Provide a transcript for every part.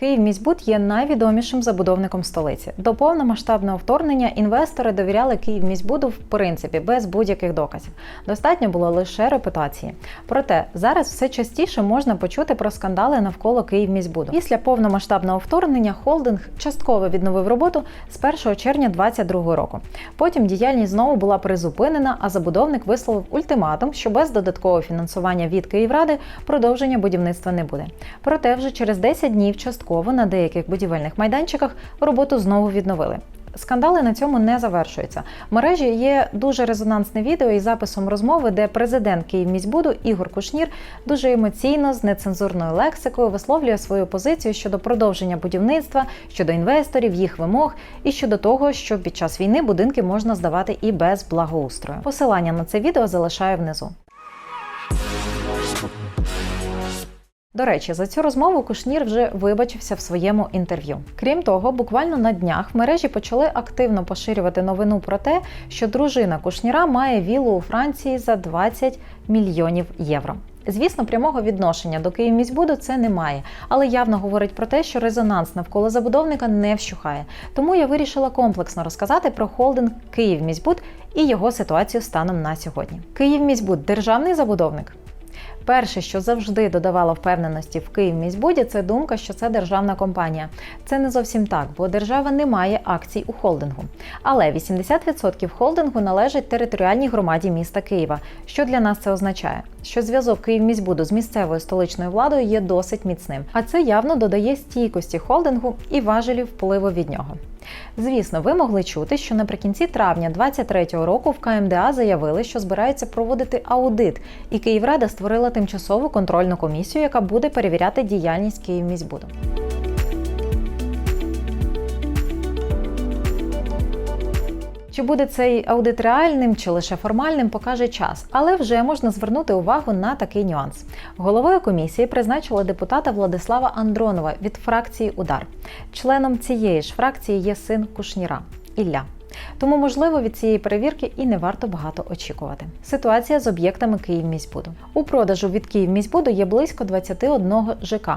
Київміськбуд є найвідомішим забудовником столиці. До повномасштабного вторгнення інвестори довіряли Київміськбуду в принципі без будь-яких доказів. Достатньо було лише репутації. Проте зараз все частіше можна почути про скандали навколо Київміськбуду. Після повномасштабного вторгнення холдинг частково відновив роботу з 1 червня 2022 року. Потім діяльність знову була призупинена, а забудовник висловив ультиматум, що без додаткового фінансування від Київради продовження будівництва не буде. Проте вже через 10 днів частково на деяких будівельних майданчиках роботу знову відновили. Скандали на цьому не завершуються. В мережі є дуже резонансне відео із записом розмови, де президент Київміськбуду Ігор Кушнір дуже емоційно з нецензурною лексикою висловлює свою позицію щодо продовження будівництва, щодо інвесторів, їх вимог і щодо того, що під час війни будинки можна здавати і без благоустрою. Посилання на це відео залишаю внизу. До речі, за цю розмову Кушнір вже вибачився в своєму інтерв'ю. Крім того, буквально на днях в мережі почали активно поширювати новину про те, що дружина Кушніра має віллу у Франції за 20 мільйонів євро. Звісно, прямого відношення до Київміськбуду це немає, але явно говорить про те, що резонанс навколо забудовника не вщухає. Тому я вирішила комплексно розказати про холдинг Київміськбуд і його ситуацію станом на сьогодні. Київміськбуд державний забудовник. Перше, що завжди додавало впевненості в Київміськбуді, це думка, що це державна компанія. Це не зовсім так, бо держава не має акцій у холдингу. Але 80% холдингу належить територіальній громаді міста Києва. Що для нас це означає? Що зв'язок Київміськбуду з місцевою столичною владою є досить міцним, а це явно додає стійкості холдингу і важелів впливу від нього. Звісно, ви могли чути, що наприкінці травня 2023 року в КМДА заявили, що збираються проводити аудит, і Київрада створила тимчасову контрольну комісію, яка буде перевіряти діяльність Київміськбуду. Чи буде цей аудит реальним чи лише формальним, покаже час, але вже можна звернути увагу на такий нюанс. Головою комісії призначила депутата Владислава Андронова від фракції Удар. Членом цієї ж фракції є син Кушніра Ілля. Тому, можливо, від цієї перевірки і не варто багато очікувати. Ситуація з об'єктами Київміськбуду. У продажу від Київміськбуду є близько 21 ЖК.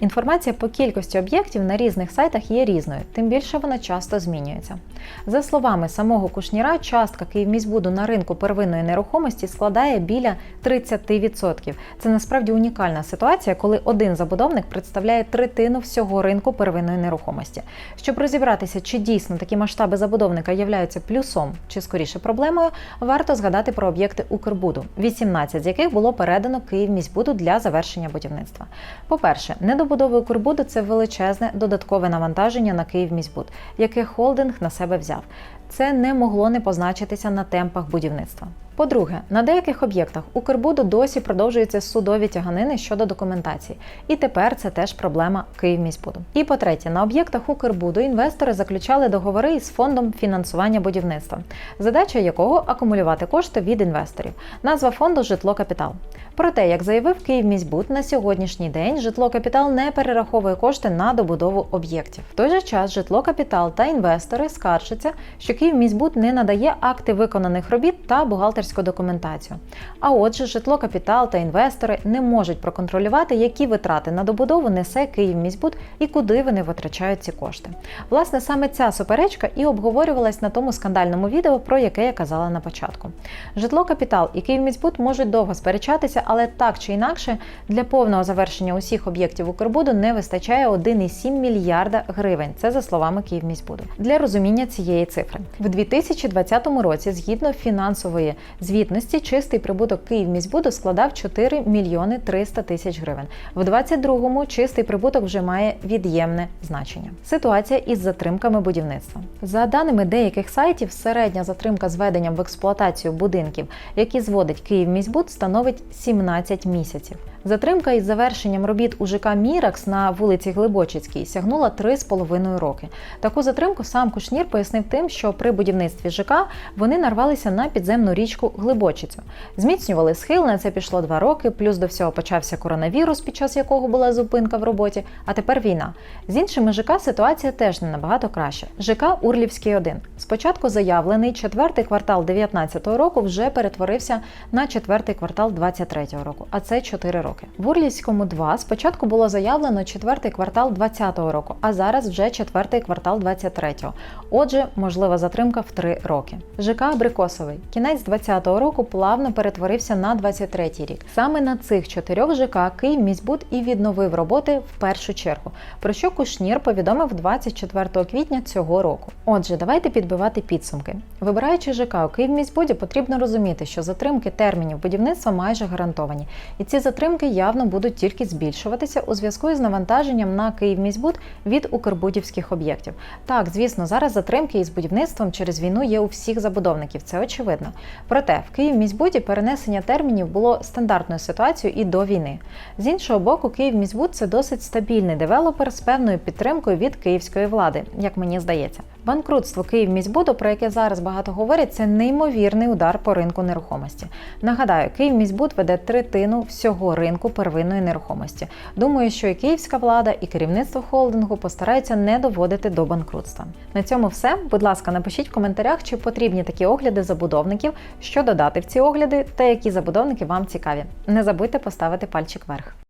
Інформація по кількості об'єктів на різних сайтах є різною, тим більше вона часто змінюється. За словами самого Кушніра, частка Київміськбуду на ринку первинної нерухомості складає біля 30%. Це насправді унікальна ситуація, коли один забудовник представляє третину всього ринку первинної нерухомості. Щоб розібратися, чи дійсно такі масштаби забудовника являються плюсом чи скоріше проблемою, варто згадати про об'єкти Укрбуду, 18 з яких було передано Київміськбуду для завершення будівництва. По-перше, недобудови Укрбуду це величезне додаткове навантаження на Київміськбуд, яке холдинг на себе взяв. Це не могло не позначитися на темпах будівництва. По-друге, на деяких об'єктах Укрбуду досі продовжуються судові тяганини щодо документації, і тепер це теж проблема Київміськбуду. І по-третє, на об'єктах Укрбуду інвестори заключали договори із фондом фінансування будівництва, задача якого акумулювати кошти від інвесторів. Назва фонду Житло Капітал. Проте, як заявив Київміськбуд, на сьогоднішній день житло Капітал не перераховує кошти на добудову об'єктів. В той же час житло Капітал та інвестори скаржаться, що Київміськбуд не надає акти виконаних робіт та бухгалтерську документацію. А отже, житло Капітал та інвестори не можуть проконтролювати, які витрати на добудову несе Київміськбуд і куди вони витрачають ці кошти. Власне, саме ця суперечка і обговорювалась на тому скандальному відео, про яке я казала на початку. Житло Капітал і Київміськбуд можуть довго сперечатися, але так чи інакше для повного завершення усіх об'єктів Укрбуду не вистачає 1,7 мільярда гривень. Це за словами Київміськбуду. Для розуміння цієї цифри в 2020 році, згідно фінансової звітності, чистий прибуток Київміськбуду складав 4 мільйони 300 тисяч гривень. В 2022-му чистий прибуток вже має від'ємне значення. Ситуація із затримками будівництва. За даними деяких сайтів, середня затримка з введенням в експлуатацію будинків, які зводить Київміськбуд, становить 17 місяців. Затримка із завершенням робіт у ЖК Міракс на вулиці Глибочицькій сягнула 3,5 роки. Таку затримку сам Кушнір пояснив тим, що при будівництві ЖК вони нарвалися на підземну річку Глибочицю. Зміцнювали схил, на це пішло 2 роки, плюс до всього почався коронавірус, під час якого була зупинка в роботі, а тепер війна. З іншими ЖК ситуація теж не набагато краще. ЖК Урлівський 1. Спочатку заявлений четвертий квартал 2019 року вже перетворився на четвертий квартал 2023 року, а це 4 роки. Роки. В Урлівському 2 спочатку було заявлено четвертий квартал 2020 року, а зараз вже четвертий квартал 2023. Отже, можлива затримка в 3 роки. ЖК Абрикосовий кінець 2020 року плавно перетворився на 23 рік. Саме на цих чотирьох ЖК Київ міськбуд і відновив роботи в першу чергу, про що Кушнір повідомив 24 квітня цього року. Отже, давайте підбивати підсумки. Вибираючи ЖК у Київміськбуді, потрібно розуміти, що затримки термінів будівництва майже гарантовані, і ці затримки явно будуть тільки збільшуватися у зв'язку із навантаженням на Київміськбуд від укрбудівських об'єктів. Так, звісно, зараз затримки із будівництвом через війну є у всіх забудовників, це очевидно. Проте в Київміськбуді перенесення термінів було стандартною ситуацією і до війни. З іншого боку, Київміськбуд це досить стабільний девелопер з певною підтримкою від київської влади, як мені здається. Банкрутство Київміськбуду, про яке зараз багато говорять, це неймовірний удар по ринку нерухомості. Нагадаю, Київміськбуд веде третину всього ринку первинної нерухомості. Думаю, що і київська влада, і керівництво холдингу постараються не доводити до банкрутства. На цьому все. Будь ласка, напишіть в коментарях, чи потрібні такі огляди забудовників, що додати в ці огляди, та які забудовники вам цікаві. Не забудьте поставити пальчик вверх.